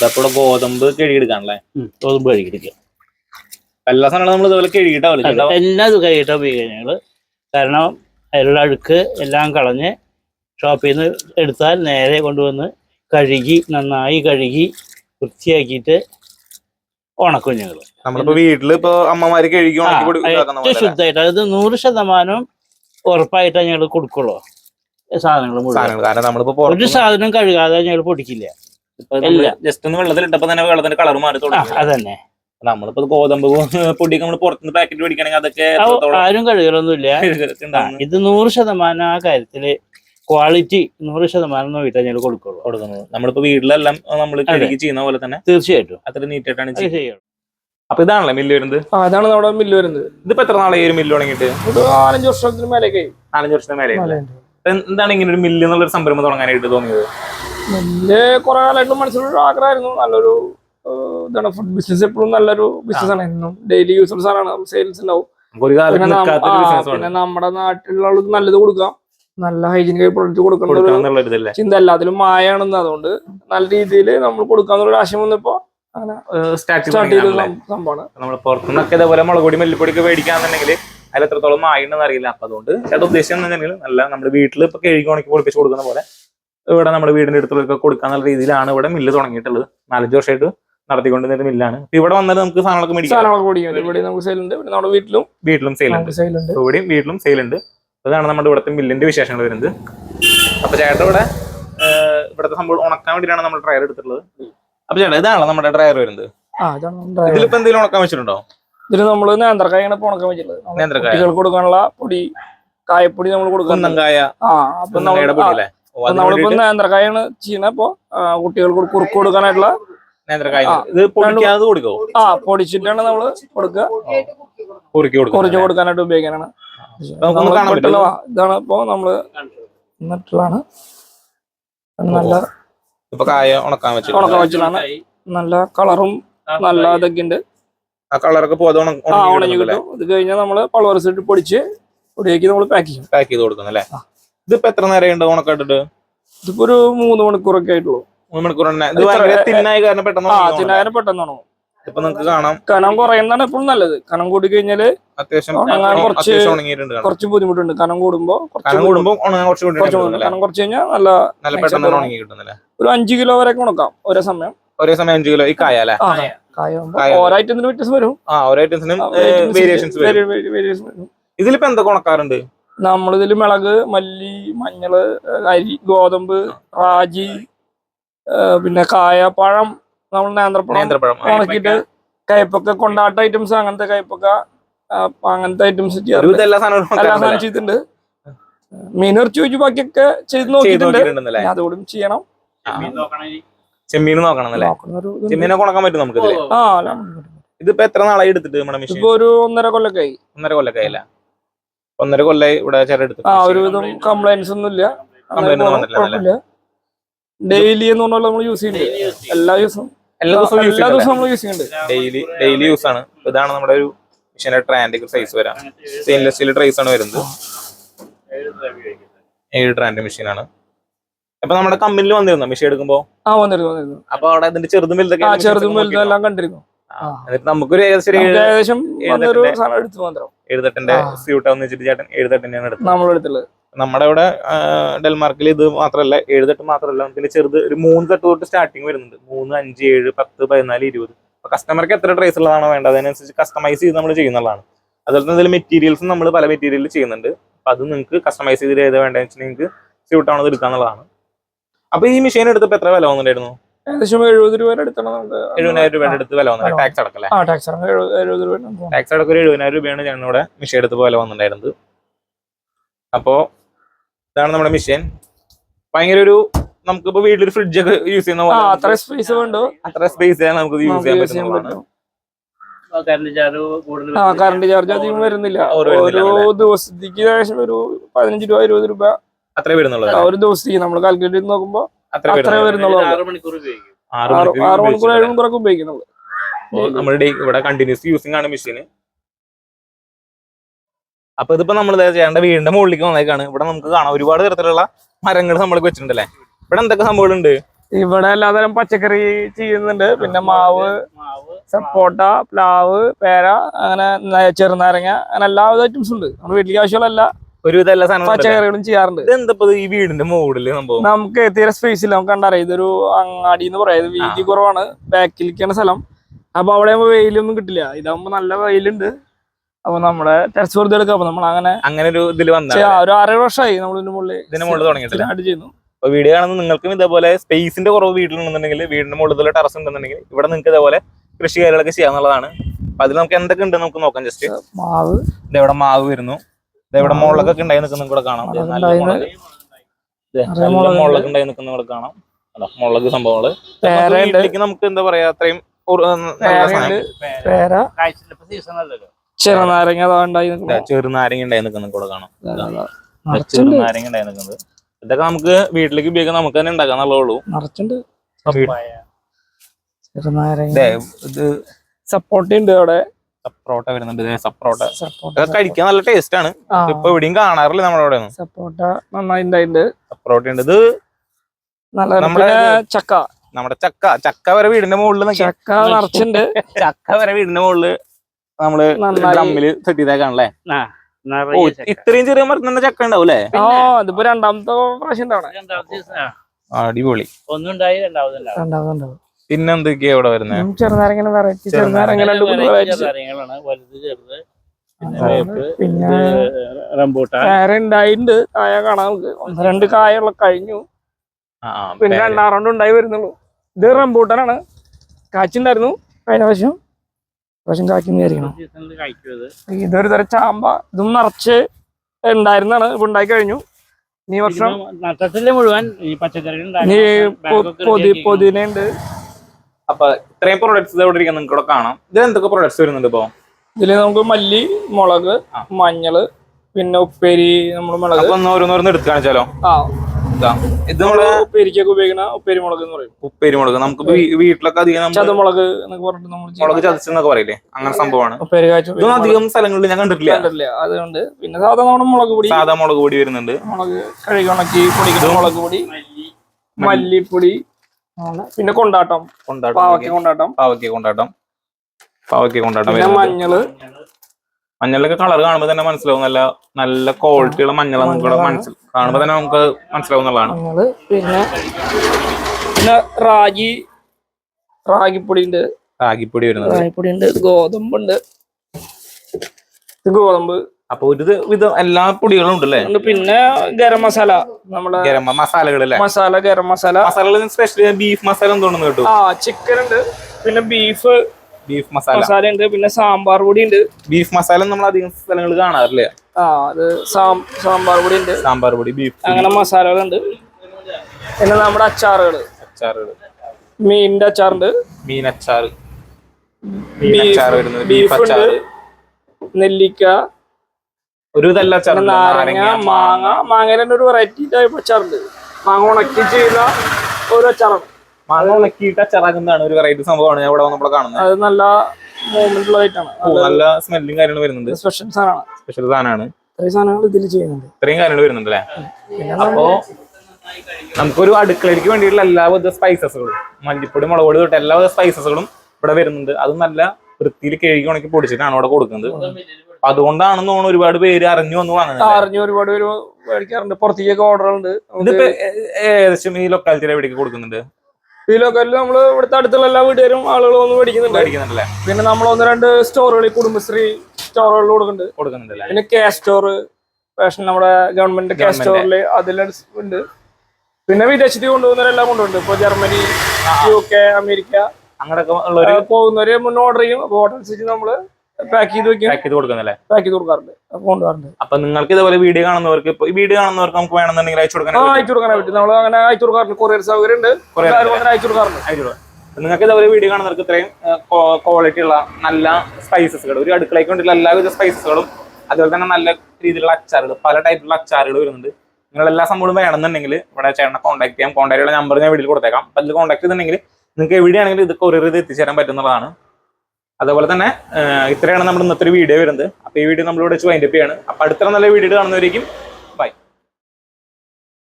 ഇതപ്പോൾ ഗോതമ്പ് കഴുകിയെടുക്കാണല്ലേ ഗോതമ്പ് കഴുകിയെടുക്കുക. എല്ലാ സാധനങ്ങളും നമ്മൾ ഇതുപോലെ കഴുകിയിട്ടാവില്ല? ചേട്ടാ എല്ലാം ഇത് കഴുകിട്ടാ ഉപയോഗിക്കുക ഞങ്ങൾ കാരണം അതിലുള്ള അഴുക്ക് എല്ലാം കളഞ്ഞ് ഷോപ്പിൽ നിന്ന് എടുത്താൽ നേരെ കൊണ്ടുവന്ന് കഴുകി നന്നായി കഴുകി വൃത്തിയാക്കിയിട്ട് ഉണക്കും ഞങ്ങൾ നമ്മളിപ്പോ വീട്ടിൽ ഇപ്പൊ അമ്മമാര് കഴുകി ഏറ്റവും ശുദ്ധമായിട്ട്. അത് നൂറ് ശതമാനം ഉറപ്പായിട്ടാണ് ഞങ്ങൾ കൊടുക്കുള്ളൂ. സാധനങ്ങൾ മുഴുവൻ. ഒരു സാധനം കഴുകാതെ ഞങ്ങൾ പൊടിക്കില്ല. ജസ്റ്റ് ഒന്ന് വെള്ളത്തിൽ ഇട്ടപ്പോ തന്നെ വെള്ളത്തിന്റെ കളർ മാറി തുടങ്ങി. അതന്നെ. നമ്മളിപ്പോ ഗോതമ്പ് പൊടിയൊക്കെ നമ്മൾ പുറത്തുനിന്ന് പാക്കറ്റ് മേടിക്കണമെങ്കിൽ അതൊക്കെ ആരും കഴുകലൊന്നുമില്ല. ഇത് നൂറ് ശതമാനം ആ കാര്യത്തിൽ ക്വാളിറ്റി നൂറ് ശതമാനം നോക്കിയിട്ട് ഞങ്ങൾ കൊടുക്കുള്ളൂ. കൊടുക്കുന്നത് നമ്മളിപ്പോ വീട്ടിലെല്ലാം നമ്മൾ കഴുകി ചെയ്യുന്ന പോലെ തന്നെ തീർച്ചയായിട്ടും. അത്ര നീറ്റായിട്ടാണ് ചെയ്യുന്നത്. അപ്പൊ ഇതാണല്ലേ മില്ല് വരുന്നത്? ആ അതാണ് നമ്മുടെ മില്ല് വരുന്നത്. ഇതിപ്പോ എത്ര നാളെ ഈ ഒരു മില്ല് തുടങ്ങിയിട്ട്? ഒരു നാലഞ്ച് വർഷത്തിന് മേലേക്ക് നാലഞ്ച് വർഷത്തിന് മേലെ എന്താണ് ഇങ്ങനെ ഒരു മില്ല് എന്നുള്ളൊരു സംരംഭം തുടങ്ങാനായിട്ട് തോന്നിയത്? മില്ല് കുറെ കാലമായിട്ട് മനസ്സിലൊരു ആഗ്രഹമായിരുന്നു. നല്ലൊരു ഇതാണ് ഫുഡ് ബിസിനസ് എപ്പോഴും നല്ലൊരു ബിസിനസ് ആണ്. എന്നും ഡെയിലി യൂസേഴ്സ് ആണ്. സെയിൽസ് ഉണ്ടാവും. പിന്നെ നമ്മുടെ നാട്ടിലുള്ള നല്ലത് കൊടുക്കാം നല്ല ഹൈജീനിക് പ്രോഡക്റ്റ് കൊടുക്കണം കൊടുക്കണം അല്ല അതിലും മായാണെന്ന് അതുകൊണ്ട് നല്ല രീതിയിൽ നമ്മൾ കൊടുക്കാന്നുള്ള ആശയം വന്നപ്പോ സംഭവമാണ്. നമ്മൾ പുറത്തുനിന്നൊക്കെ ഇതേപോലെ മല്ലിപ്പൊടിക്ക് മേടിക്കാന്നുണ്ടെങ്കിൽ അതിൽ എത്രത്തോളം ആയിണ്ടെന്ന് അറിയില്ല. അപ്പൊ അതുകൊണ്ട് ചേട്ടാ ഉദ്ദേശം എന്നുണ്ടെങ്കിൽ നല്ല നമ്മുടെ വീട്ടിൽ ഇപ്പൊ ഉണക്കി പൊളിപ്പിച്ച് കൊടുക്കുന്ന പോലെ ഇവിടെ നമ്മുടെ വീടിന്റെ അടുത്തുള്ളവർക്ക് കൊടുക്കാന്നുള്ള രീതിയിലാണ് ഇവിടെ മില്ല് തുടങ്ങിയിട്ടുള്ളത്. നാലഞ്ച് വർഷമായിട്ട് നടത്തിക്കൊണ്ടിരുന്ന മില്ലാണ് ഇവിടെ വന്നാൽ നമുക്ക് സാധനങ്ങളൊക്കെ മേടിക്കാം. ഇവിടെ നമുക്ക് സെയിൽ ഉണ്ട്. നമ്മുടെ വീട്ടിലും വീട്ടിലും സെയിൽ ഉണ്ട്. നമുക്ക് സെയിൽ ഉണ്ട്. ഇവിടെയും വീട്ടിലും സെയിൽ ഉണ്ട്. അതാണ് നമ്മുടെ ഇവിടുത്തെ മില്ലിന്റെ വിശേഷങ്ങൾ വരുന്നത്. അപ്പൊ ചേട്ടൻ ഇവിടെ ഇവിടുത്തെ സംഭവം ഉണക്കാൻ വേണ്ടിയിട്ടാണ് നമ്മൾ ഡ്രയർ എടുത്തിട്ടുള്ളത്. അപ്പൊ ചേട്ടാ ഇതാണല്ലോ നമ്മുടെ ഡ്രയർ വരുന്നത്. ഇതാണ് നമ്മുടെ ഇതിലിപ്പോ എന്തെങ്കിലും ഉണക്കാൻ വെച്ചിട്ടുണ്ടോ? ഇതിൽ നമ്മൾ നേന്ത്രക്കായാണ് ഇപ്പൊ ഉണക്കാൻ വെച്ചിട്ടുള്ളത്. കുട്ടികൾക്ക് കൊടുക്കാനുള്ള പൊടി കായപ്പൊടി നമ്മൾ കൊടുക്കുന്നത് കുന്നങ്കായ ആ അപ്പൊ കുന്നങ്കായുടെ നമ്മളിപ്പോ നേന്ത്രക്കായാണ് ചെയ്യുന്നത് അപ്പൊ കുട്ടികൾക്ക് കുറുക്ക് കൊടുക്കാനായിട്ടുള്ള. ഇത് പൊടിക്കാതെ കൊടുക്കോ? ആ പൊടിച്ചിട്ടാണ് നമ്മൾ കൊടുക്കുക. കുറച്ച് കൊടുക്കാനായിട്ട് ഉപയോഗിക്കാനാണ്. ഇതാണ് ഇപ്പൊ നമ്മൾ നട്ടിലാണ് നല്ല ഇപ്പൊ കായ ഉണക്കാൻ വെച്ചിട്ടാണ്. നല്ല കളറും നല്ല ഇതൊക്കെ ഉണ്ട്. ആ കളറൊക്കെ ഉണങ്ങി കിട്ടും. ഇത് കഴിഞ്ഞാൽ നമ്മൾ പളവറസ് ഇട്ട് പൊടിച്ച് പൊടിയാക്കി നമ്മൾ പാക്ക് ചെയ്യും. പാക്ക് ചെയ്ത് കൊടുക്കുന്നു അല്ലേ? ഇതിപ്പോ എത്ര നേരം ഉണ്ട് ഉണക്കിട്ടിട്ട് ഇതിപ്പോ ഒരു മൂന്ന് മണിക്കൂറൊക്കെ ആയിട്ടുള്ളൂ. മൂന്ന് മണിക്കൂർ തന്നെ. ഇത് ഭയങ്കര തിന്നായ കാരണം പെട്ടെന്ന് ആ പെട്ടെന്നാണോ ഇപ്പൊ നിങ്ങക്ക് കാണാം. കനം കുറയുന്നതാണ് എപ്പോഴും നല്ലത്. കനം കൂടി കഴിഞ്ഞാൽ അത്യാവശ്യം കുറച്ച് അത്യാവശ്യം ഉണങ്ങിയിട്ടുണ്ട് കുറച്ച് ബുദ്ധിമുട്ടുണ്ട്. കനം കൂടുമ്പോ കുറച്ച് കനം കൂടുമ്പോ. കനം കുറച്ച് കഴിഞ്ഞാൽ നല്ല നല്ല പെട്ടെന്ന് ഉണങ്ങി കിട്ടുന്നില്ല? ഒരു അഞ്ചു കിലോ വരെ ഉണക്കാം ഒരേ സമയം. ഒരേ സമയം അഞ്ചു കിലോ. ഈ കായ അല്ലേ? ഓരോ ഐറ്റത്തിന് വ്യത്യാസം വരും. ആ ഓരോ ഐറ്റംസിനും വേരിയേഷൻസ് വരും. ഇതിലിപ്പോ എന്തൊക്കെ ഉണക്കാറുണ്ട്? നമ്മളിതിൽ മിളക് മല്ലി മഞ്ഞൾ അരി ഗോതമ്പ് റാജി പിന്നെ കായ പഴം നമ്മൾ നേന്ത്രപ്പഴം ഉണക്കിയിട്ട് കയ്പൊക്കെ കൊണ്ടാട്ട ഐറ്റംസ് അങ്ങനത്തെ കയ്പൊക്കെ അങ്ങനത്തെ ഐറ്റംസ് എല്ലാ സാധനം ചെയ്തിട്ടുണ്ട്. മീനിറച്ചി ഇറച്ചി ബാക്കിയൊക്കെ ചെയ്ത് നോക്കിയിട്ടുണ്ട്. അതോടും ചെയ്യണം. ചെമ്മീൻ നോക്കണം ഇതുണ്ട്. ചെമ്മീനൊക്കെ ഉണക്കാൻ പറ്റും നമുക്ക് ഇതിപ്പോ എത്ര നാളായി എടുത്തിട്ട് നമ്മുടെ മെഷീൻ? ഇപ്പൊ ഒരു ഒന്നര കൊല്ലൊക്കെ ആയി ഒന്നര കൊല്ലൊക്കെ ആയില്ല ഒന്നര കൊല്ലായി ഇവിടെ ചേട്ടൻ എടുത്തു ആ ഒരുവിധം കംപ്ലൈൻസ് ഒന്നും ഇല്ല. കുഴപ്പമില്ല. ഡെയിലി എന്ന് പറഞ്ഞാൽ നമ്മൾ യൂസ് ചെയ്യുന്നുണ്ട്. എല്ലാ ദിവസവും. എല്ലാ ദിവസവും യൂസ് എല്ലാ ദിവസവും നമ്മൾ യൂസ് ചെയ്യുന്നുണ്ട്. ഡെയിലി ഡെയിലി യൂസ് ആണ്. ഇതാണ് നമ്മുടെ ഒരു മെഷീന്റെ ട്രാൻഡ് സൈസ് വരാം. സ്റ്റെയിൻലെസ് സ്റ്റീൽ ട്രൈസ് ആണ് വരുന്നത്. ഏഴ് ട്രാൻഡ് മെഷീൻ ആണ്. അപ്പൊ നമ്മുടെ കമ്പനിയിൽ വന്നിരുന്നു മെഷീൻ എടുക്കുമ്പോ? ആ വന്നിരുന്നു വന്നിരുന്നു. അപ്പൊ അവിടെ അതിന്റെ ചെറുതും വലുതൊക്കെ ചെറുതും വലുതും എല്ലാം കണ്ടിരുന്നു. എന്നിട്ട് നമുക്കൊരു ഏകദേശം നമുക്ക് ഏകദേശം എഴുതട്ടിന്റെ സ്യൂട്ട് സ്യൂട്ടാന്ന് വെച്ചിട്ട് ചേട്ടൻ എടുത്തത്. നമ്മളെടുത്തുള്ളത് നമ്മുടെ ഇവിടെ ഡെൽമാർക്കിൽ ഇത് മാത്രമല്ല എഴുതട്ട് മാത്രമല്ല പിന്നെ ചെറുത് ഒരു മൂന്ന് തട്ട് തൊട്ട് സ്റ്റാർട്ടിങ് വരുന്നുണ്ട്. മൂന്ന് അഞ്ച് ഏഴ് പത്ത് പതിനാല് ഇരുപത്. അപ്പൊ കസ്റ്റമർക്ക് എത്ര ട്രേസ് ഉള്ളതാണോ വേണ്ടത്? അതിനനുസരിച്ച് കസ്റ്റമൈസ് ചെയ്ത് നമ്മൾ ചെയ്യുന്നതാണ് അതുപോലെ തന്നെ ഇതിൽ മെറ്റീരിയൽസും നമ്മൾ പല മെറ്റീരിയൽ ചെയ്യുന്നുണ്ട്. അപ്പൊ അത് നിങ്ങൾക്ക് കസ്റ്റമൈസ് ചെയ്ത് ഏതാ വേണ്ടതെന്ന് വെച്ചാൽ നിങ്ങൾക്ക് സ്യൂട്ട് ആണോ എടുക്കാന്നുള്ളതാണ്. അപ്പൊ ഈ മെഷീൻ എടുത്തപ്പോ എത്ര വില വന്നിട്ടുണ്ടായിരുന്നു? ഏകദേശം എഴുപത് രൂപ അടുത്താണ് നമുക്ക് എഴുപതിനായിരം രൂപയുടെ അടുത്ത് വില വന്നത്. ടാക്സ് അടക്കല്ലേ? ആ ടാക്സ് എഴുപത് രൂപ ടാക്സ് അടക്കം ഒരു എഴുപതിനായിരം രൂപയാണ് ഞങ്ങൾ ഇവിടെ മിഷീൻ എടുത്ത് വില വന്നിട്ടുണ്ടായിരുന്നത്. അപ്പോ ഇതാണ് നമ്മുടെ മിഷൻ ഭയങ്കര ഒരു നമുക്കിപ്പോ വീട്ടിലൊരു ഫ്രിഡ്ജ് ഒക്കെ യൂസ് ചെയ്യുന്ന പോലെ അത്ര സ്പേസ് വേണ്ടോ. അത്ര സ്പേസ് നമുക്ക് യൂസ് ചെയ്യാൻ പറ്റുന്ന ചെയ്യാൻ പറ്റുന്നതാണ് കറണ്ട് ചാർജ് കൂടുതൽ ആ കറണ്ട് ചാർജ് അധികം വരുന്നില്ല. ഓരോ ദിവസത്തേക്ക് ഏകദേശം ഒരു പതിനഞ്ച് രൂപ ഇരുപത് രൂപ അത്രേ വരുന്നുള്ളൂ ആ, ഒരു ദിവസത്തേക്ക് നമ്മൾ കാൽക്കുലേറ്റ് ചെയ്ത് നോക്കുമ്പോൾ അത്രേ അത്രേ വരുന്നുള്ളൂ. വരുന്നുള്ളൂ. ആറ് മണിക്കൂർ ഉപയോഗിക്കും. ആറ് ആറ് മണിക്കൂർ ആറ് മണിക്കൂർ ഏഴ് മണിക്കൂറൊക്കെ ഉപയോഗിക്കുന്നുള്ളൂ അപ്പോൾ ഇവിടെ കണ്ടിന്യൂസ് യൂസിംഗ് ആണ് മെഷീൻ അപ്പൊ ഇതിപ്പോ നമ്മൾ ചെയ്യേണ്ട വീടിന്റെ മുകളിലേക്ക് വന്നേക്കാണ്. ഇവിടെ നമുക്ക് കാണാം ഒരുപാട് തരത്തിലുള്ള മരങ്ങൾ നമ്മൾ വെച്ചിട്ടുണ്ടല്ലേ? ഇവിടെ എന്തൊക്കെ സംഭവങ്ങളുണ്ട്? ഇവിടെ എല്ലാതരം പച്ചക്കറി ചെയ്യുന്നുണ്ട്. പിന്നെ മാവ് മാവ് സപ്പോട്ട പ്ലാവ് പേര അങ്ങനെ ചെറുനാരങ്ങ അങ്ങനെ എല്ലാ ഐറ്റംസ് ഉണ്ട്. നമ്മുടെ വീട്ടിലേക്ക് ആവശ്യമുള്ള എല്ലാ ഒരുവിധ എല്ലാ സാധനങ്ങളും ഉണ്ടല്ലേ? പച്ചക്കറികളും ചെയ്യാറുണ്ട്. ഇതെന്തപ്പോ ഈ വീടിന്റെ മോഡിൽ സംഭവം? നമുക്ക് തീരെ സ്പേസ് ഇല്ല. നമുക്ക് കണ്ടറിയാം ഇതൊരു അങ്ങാടി എന്ന് പറയാം. വീതി കുറവാണ്. ബാക്കിലേക്കാണ് സ്ഥലം. അപ്പൊ അവിടെ വെയിലൊന്നും കിട്ടില്ല. ഇതാകുമ്പോ നല്ല വെയിലുണ്ട്. അപ്പൊ നമ്മുടെ ടെറസ് വെറുതെ എടുക്കാം. അപ്പൊ നമ്മൾ അങ്ങനെ അങ്ങനെ ഒരു ഇതിൽ വന്ന ഒരു ആറേഴ് വർഷമായി നമ്മൾ ഇതിന്റെ മുകളിൽ ഇതിന്റെ മുകളിൽ തുടങ്ങിയിട്ട് ചെയ്യുന്നു. അപ്പൊ വീഡിയോ കാണുന്ന നിങ്ങൾക്കും ഇതേപോലെ സ്പേസിന്റെ കുറവ് വീട്ടിലുണ്ടെന്നുണ്ടെങ്കിൽ വീടിന്റെ മുകളിൽ ടെറസ് ഉണ്ടെന്നുണ്ടെങ്കിൽ ഇവിടെ നിങ്ങൾക്ക് ഇതേപോലെ കൃഷി കാര്യങ്ങളൊക്കെ ചെയ്യാന്നുള്ളതാണ്. അപ്പൊ അതിൽ നമുക്ക് എന്തൊക്കെ ഉണ്ട് നമുക്ക് നോക്കാം ജസ്റ്റ് മാവ്. ഇതെവിടെ മാവ് വരുന്നു. ഇതെവിടെ മുളകൊക്കെ ഉണ്ടായി നിൽക്കുന്ന കൂടെ കാണാം. മുകളിലൊക്കെ ഉണ്ടായി നിൽക്കുന്ന കൂടെ കാണാം. അതാ മുളക് സംഭവങ്ങൾ. വീട്ടിലേക്ക് നമുക്ക് എന്താ പറയാ അത്രയും ചെറുനാരങ്ങ ചെറുനാരങ്ങ ഉണ്ടായി നിൽക്കുന്ന കൂടെ കാണാം. ചെറുനാരങ്ങ ഉണ്ടായി നിൽക്കുന്നത്. ഇതൊക്കെ നമുക്ക് വീട്ടിലേക്ക് ഉപയോഗിക്കാൻ നമുക്ക് തന്നെ ഉണ്ടാക്കാന്നുള്ളേ ഉള്ളൂ. ചെറുനാരങ്ങ ദേ, ഇത് സപ്പോർട്ട് ഉണ്ട് അവിടെ. സപ്രോട്ട വരുന്നുണ്ട് സപ്രോട്ട. സപ്പോർട്ട ഇതൊക്കെ കഴിക്കാൻ നല്ല ടേസ്റ്റ് ആണ്. ഇപ്പൊ എവിടെയും കാണാറില്ല നമ്മുടെ അവിടെ സപ്പോട്ട നന്നായി സപ്രോട്ട ഉണ്ട്. ഇത് നമ്മുടെ ചക്ക. നമ്മുടെ ചക്ക. ചക്ക വരെ വീടിന്റെ മുകളിൽ ചക്ക നിറച്ചുണ്ട്. ചക്ക വരെ വീടിന്റെ മുകളിൽ നമ്മൾ. ഡ്രമ്മിൽ സെറ്റ് ചെയ്തേക്കാണല്ലേ. ഇത്രയും ചെറിയ മരുന്ന് ചക്ക ഉണ്ടാവൂലേ ആ ഇതിപ്പോ രണ്ടാമത്തെ പ്രാവശ്യം അടിപൊളി അടിപൊളി. ഒന്നുണ്ടായി രണ്ടാമത് ഉണ്ടാവും. പിന്നെ എന്തൊക്കെയാ ഇവിടെ വരുന്നത് ചെറുനാരങ്ങനെ വെറൈറ്റി ചെറുനാരങ്ങ രണ്ട് മൂന്ന് വെറൈറ്റി ചെറുനാരങ്ങളാണ് വലുത് ചെറുത്. പിന്നെ റംബൂട്ടാൻ. പേര ഉണ്ടായിട്ടുണ്ട്. കായ കാണാൻ നമുക്ക് ഒന്ന് രണ്ട് കായുള്ള കഴിഞ്ഞു. പിന്നെ. രണ്ടാം റൗണ്ട് ഉണ്ടായി വരുന്നുള്ളൂ. ഇത് റംബൂട്ടാനാണ്. കാച്ചുണ്ടായിരുന്നു. കഴിഞ്ഞ പ്രാവശ്യം. പ്രാവശ്യം കായ്ക്കുന്ന വിചാരിക്കണം ഇത്. ഇതൊരു തരം ചാമ്പ. ഇതും നിറച്ച് ഉണ്ടായിരുന്നാണ്. ഇപ്പൊ ഉണ്ടായി കഴിഞ്ഞു. ഇനി ഈ വർഷം നട്ടത്തിൽ മുഴുവൻ ഈ പച്ചക്കറി അപ്പൊ ഇത്രയും പ്രോഡക്ട്സ് ഇവിടെ ഇരിക്കുന്ന നിങ്ങൾക്ക് ഇവിടെ കാണാം. ഇതിൽ എന്തൊക്കെ പ്രോഡക്ട്സ് വരുന്നുണ്ട് ഇപ്പൊ? ഇതിൽ നമുക്ക് മല്ലി മുളക് മഞ്ഞൾ പിന്നെ ഉപ്പേരി നമ്മുടെ മുളക്. അപ്പൊ ഒന്ന് ഓരോന്നോരോന്ന് എടുത്ത് കാണിച്ചാലോ? ആ. ഇതാ. ഇത് നമ്മൾ ഉപ്പേരിക്കൊക്കെ ഉപയോഗിക്കുന്ന ഉപ്പേരി മുളക് എന്ന് പറയും. ഉപ്പേരി മുളക്. നമുക്ക് വീട്ടിലൊക്കെ അധികം ചതമുളക് എന്നൊക്കെ പറഞ്ഞിട്ട് നമ്മൾ മുളക് ചതച്ചെന്നൊക്കെ പറയില്ലേ? അങ്ങനെ സംഭവമാണ്. ഉപ്പേരി കാച്ചു ഇതൊന്നും അധികം സ്ഥലങ്ങളിൽ ഞാൻ കണ്ടിട്ടില്ല. കണ്ടിട്ടില്ല. അതുകൊണ്ട് പിന്നെ സാധാ നമ്മുടെ മുളക് പൊടി. സാധാ മുളക് പൊടി വരുന്നുണ്ട്. മുളക് കഴുകി ഉണക്കി പൊടിക്കുന്ന മുളക് പൊടി. മല്ലിപ്പൊടി. പിന്നെ കൊണ്ടാട്ടം. കൊണ്ടാട്ടം പാവയ്ക്ക കൊണ്ടാട്ടം. പാവയ്ക്ക കൊണ്ടാട്ടം. പാവയ്ക്ക കൊണ്ടാട്ടം പിന്നെ മഞ്ഞൾ. മഞ്ഞളിലൊക്കെ കളർ കാണുമ്പോൾ തന്നെ മനസ്സിലാവും. നല്ല നല്ല ക്വാളിറ്റിയുള്ള മഞ്ഞൾ നമുക്ക് മനസ്സിൽ കാണുമ്പോൾ തന്നെ നമുക്ക് മനസ്സിലാവും എന്നുള്ളതാണ്. മഞ്ഞൾ പിന്നെ പിന്നെ റാഗി റാഗിപ്പൊടി ഉണ്ട് റാഗിപ്പൊടി വരുന്നത്. റാഗിപ്പൊടി ഉണ്ട് ഗോതമ്പുണ്ട്. ഇത് ഗോതമ്പ്. അപ്പൊ ഒരു വിധം എല്ലാ പൊടികളും ഉണ്ടല്ലേ? അല്ലേ പിന്നെ ഗരം മസാല നമ്മുടെ ഗരം മസാലകളല്ലേ മസാല ഗരം മസാല. മസാലകൾ സ്പെഷ്യലി ബീഫ് മസാല എന്തോന്ന് കേട്ടു. ആ ചിക്കൻ ഉണ്ട്. പിന്നെ ബീഫ് ബീഫ് മസാല. മസാല ഉണ്ട്. പിന്നെ സാമ്പാർ പൊടി ഉണ്ട്. ബീഫ് മസാല നമ്മൾ അധികം സ്ഥലങ്ങളിൽ കാണാറില്ലേ? ആ അത് സാമ്പാർ പൊടി ഉണ്ട്. സാമ്പാർ പൊടി ബീഫ് അങ്ങനെ മസാലകളുണ്ട്. പിന്നെ നമ്മുടെ അച്ചാറുകൾ അച്ചാറുകൾ മീനിന്റെ അച്ചാറുണ്ട്. മീൻ അച്ചാർ മീൻ അച്ചാർ വരുന്നത്. ബീഫ് ബീഫ് അച്ചാർ നെല്ലിക്ക. ഒരു ഇതല്ല നാരങ്ങ മാങ്ങ. മാങ്ങയുടെ തന്നെ ഒരു വെറൈറ്റി ടൈപ്പ് അച്ചാറുണ്ട് മാങ്ങ ഉണക്കി ചെയ്യുന്ന ഒരു അച്ചാറാണ് മാങ്ങ ഉണക്കിയിട്ട് അച്ചാറാക്കുന്നതാണ് ഒരു വെറൈറ്റി സംഭവമാണ്. ഇവിടെ നമ്മളെ കാണുന്നത്. അത് നല്ല മൂവ്മെന്റ് ഉള്ള ഓ, നല്ല സ്മെല്ലും കാര്യങ്ങളും വരുന്നുണ്ട്. സ്പെഷ്യൽ സാധനമാണ്. സ്പെഷ്യൽ സാധനമാണ്. ഇത്രയും സാധനങ്ങൾ ഇതിൽ ചെയ്യുന്നുണ്ട്. ഇത്രയും കാര്യങ്ങൾ വരുന്നുണ്ട് അല്ലേ? അപ്പോ നമുക്കൊരു അടുക്കളയ്ക്ക് വേണ്ടിയിട്ടുള്ള എല്ലാവിധ സ്പൈസസുകളും മല്ലിപ്പൊടി മുളക് പൊടി തൊട്ട് എല്ലാവിധ സ്പൈസസുകളും ഇവിടെ വരുന്നുണ്ട്. അത് നല്ല വൃത്തിയിൽ കഴുകി ഉണക്കി പൊടിച്ചിട്ടാണ് അവിടെ കൊടുക്കുന്നത്. അതുകൊണ്ടാണെന്ന് തോന്നുന്നു ഒരുപാട് പേര് അറിഞ്ഞു വന്നു വാങ്ങുന്നത് അറിഞ്ഞു ഒരുപാട് പേര് മേടിക്കാറുണ്ട്. പുറത്തേക്കൊക്കെ ഓർഡറുണ്ട് ഉണ്ട്. ഇതിപ്പോ ഏകദേശം ഈ ലൊക്കാലിറ്റിയിൽ എവിടേക്ക് കൊടുക്കുന്നുണ്ട്? ഈ ലോക്കലിൽ നമ്മൾ ഇവിടുത്തെ അടുത്തുള്ള എല്ലാ വീട്ടുകാരും ആളുകൾ വന്ന് മേടിക്കുന്നുണ്ട്. പിന്നെ നമ്മൾ ഒന്ന് രണ്ട് സ്റ്റോറുകളിൽ കുടുംബശ്രീ സ്റ്റോറുകളിൽ കൊടുക്കുന്നുണ്ട്. കൊടുക്കുന്നുണ്ട് പിന്നെ കെ സ്റ്റോർ ഫാഷൻ നമ്മുടെ ഗവൺമെന്റ് കെ സ്റ്റോറിൽ സ്റ്റോറിൽ അതിലുണ്ട് പിന്നെ വിദേശത്ത് കൊണ്ടുപോകുന്നവരെല്ലാം കൊണ്ടുണ്ട് ഇപ്പൊ ജർമ്മനി യു കെ അമേരിക്ക. അങ്ങനെയൊക്കെ പോകുന്നവര് മുന്നേ ഓർഡർ ചെയ്യും. അപ്പൊ ഓർഡർ അനുസരിച്ച് നമ്മൾ പാക്ക് ചെയ്ത് വെക്കും. പാക്ക് ചെയ്ത് കൊടുക്കുന്നല്ലേ പാക്ക് ചെയ്ത് കൊടുക്കാറുണ്ട്. അപ്പൊ കൊണ്ടുപോകാറുണ്ട് അപ്പൊ നിങ്ങൾക്ക് ഇതുപോലെ വീഡിയോ കാണുന്നവർക്ക് ഇപ്പൊ ഈ വീഡിയോ കാണുന്നവർക്ക് നമുക്ക് വേണമെന്നുണ്ടെങ്കിൽ അയച്ചു കൊടുക്കാൻ അയച്ചു കൊടുക്കാൻ പറ്റും. നമ്മൾ അങ്ങനെ അയച്ചു കൊടുക്കാറുണ്ട്. കൊറിയർ സൗകര്യം ഉണ്ട് അയച്ചു കൊടുക്കാറുണ്ട്. അയച്ചു കൊടുക്കാം. നിങ്ങൾക്ക് ഇതുപോലെ വീഡിയോ കാണുന്നവർക്ക് ഇത്രയും ക്വാളിറ്റി ഉള്ള നല്ല സ്പൈസസുകൾ ഒരു അടുക്കളയ്ക്ക് വേണ്ടിയിട്ടുള്ള എല്ലാവിധ സ്പൈസസുകളും അതുപോലെ തന്നെ നല്ല രീതിയിലുള്ള അച്ചാറുകൾ പല ടൈപ്പിലുള്ള അച്ചാറുകൾ വരുന്നുണ്ട്. നിങ്ങൾ എല്ലാ സംഭവം വേണമെന്നുണ്ടെങ്കിൽ ഇവിടെ ചേട്ടനെ കോൺടാക്ട് ചെയ്യാം. കോൺടാക്ട് ചെയ്യാനുള്ള നമ്പർ ഞാൻ വീട്ടിൽ കൊടുത്തേക്കാം. അപ്പൊ അതിൽ കോൺടാക്ട് ചെയ്തിട്ടുണ്ടെങ്കിൽ നിങ്ങൾക്ക് എവിടെയാണെങ്കിലും ഇത് കൊറിയർ ചെയ്ത് എത്തിച്ചേരാൻ പറ്റുന്നതാണ് അതുപോലെ തന്നെ ഇത്രയാണ് നമ്മുടെ ഇന്നത്തെ ഒരു വീഡിയോ വരുന്നത്. അപ്പോൾ ഈ വീഡിയോ നമ്മളിവിടെ വെച്ച് വൈൻഡപ്പ് ചെയ്യാണ്. അപ്പോൾ അടുത്ത നല്ല വീഡിയോ കാണുന്നവരേക്കും